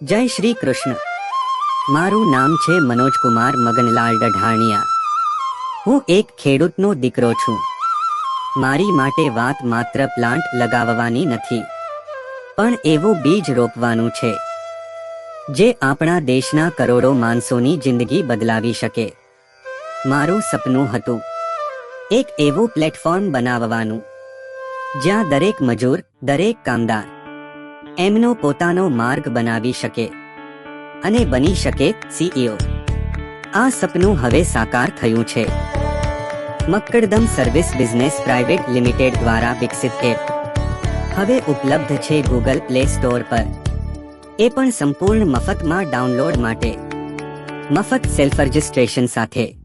જય શ્રી કૃષ્ણ. મારું નામ છે મનોજકુમાર મગનલાલ ડઢાણિયા. હું એક ખેડૂતનો દીકરો છું. મારી માટે વાત માત્ર પ્લાન્ટ લગાવવાની નથી, પણ એવું બીજ રોપવાનું છે, જે આપણા દેશના કરોડો માણસોની જિંદગી બદલાવી શકે. મારું સપનું હતું એક એવું પ્લેટફોર્મ બનાવવાનું, જ્યાં દરેક મજૂર, દરેક કામદાર એમનો પોતાનો માર્ગ બનાવી શકે અને બની શકે સીઈઓ આ સપનું હવે સાકાર થયું છે. મક્કડદમ સર્વિસ બિઝનેસ પ્રાઇવેટ લિમિટેડ દ્વારા વિકસિત એપ. હવે ઉપલબ્ધ છે ગૂગલ પ્લે સ્ટોર પર. એ પણ સંપૂર્ણ મફતમાં ડાઉનલોડ માટે. મફત સેલ્ફ રજિસ્ટ્રેશન સાથે.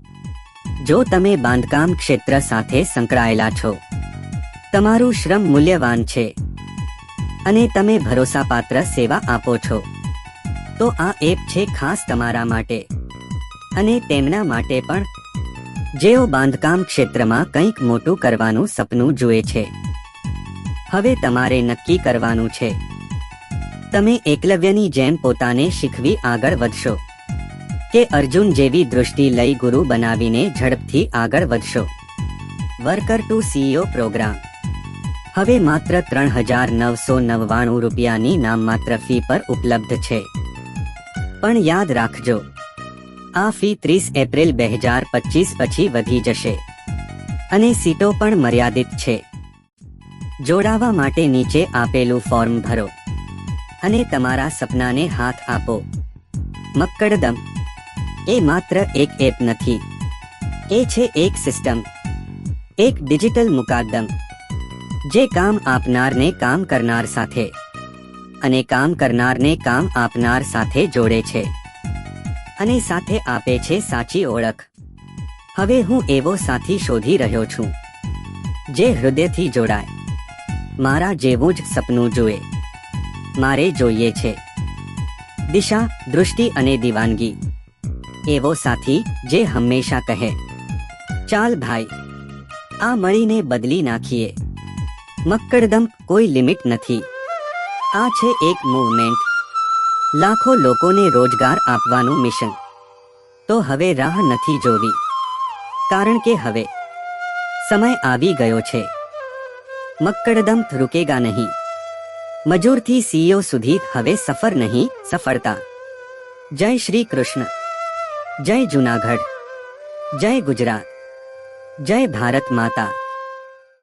જો તમે બાંધકામ ક્ષેત્ર સાથે સંકળાયેલા છો. તમારું શ્રમ મૂલ્યવાન છે. અને તમે ભરોસાપાત્ર સેવા આપો છો. તો આ એપ છે ખાસ તમારા માટે. અને તેમના માટે પણ. જેઓ બાંધકામ ક્ષેત્રમાં કંઈક મોટું કરવાનું સપનું જુએ છે. હવે તમારે નક્કી કરવાનું છે. તમે એકલવ્યની જેમ પોતાને શીખવી આગળ વધશો. કે અર્જુન જેવી દૃષ્ટિ લઈ ગુરુ બનાવીને ઝડપથી આગળ વધશો. Worker to CEO program. હવે માત્ર ત્રણ હજાર નવસો નવ્વાણું રૂપિયાની નામમાત્ર ફી પર ઉપલબ્ધ છે. પણ યાદ રાખજો, આ ફી ત્રીસ એપ્રિલ બે હજાર પચીસ પછી વધી જશે. અને સીટો પણ મર્યાદિત છે. જોડાવા માટે નીચે આપેલું ફોર્મ ભરો. અને તમારા સપનાને હાથ આપો. મક્કડદમ. એ માત્ર એક એપ નથી. એ છે એક સિસ્ટમ. એક ડિજિટલ મુકાદ્દમ જે કામ આપનારને કામ કરનાર સાથે. અને કામ કરનારને કામ આપનાર સાથે જોડે છે. અને સાથે આપે છે સાચી ઓળખ. હવે હું એવો સાથી શોધી રહ્યો છું. જે હૃદયથી જોડાય. મારા જેવું જ સપનું જુએ. મારે જોઈએ છે. દિશા, દૃષ્ટિ અને દિવાનગી. એવો સાથી જે હંમેશા કહે. ચાલ ભાઈ. આ મળીને બદલી નાખીએ. મક્કડદમ કોઈ લિમિટ નથી. આ છે એક મૂવમેન્ટ. લાખો લોકોને રોજગાર આપવાનું મિશન. તો હવે રાહ નથી જોવી. કારણ કે હવે સમય આવી ગયો છે. મક્કડદમ રૂકેગા નહીં. મજૂરથી સીઈઓ સુધી હવે સફર નહીં, સફળતા. જય શ્રી કૃષ્ણ. જય જુનાગઢ. જય ગુજરાત. જય ભારત માતા.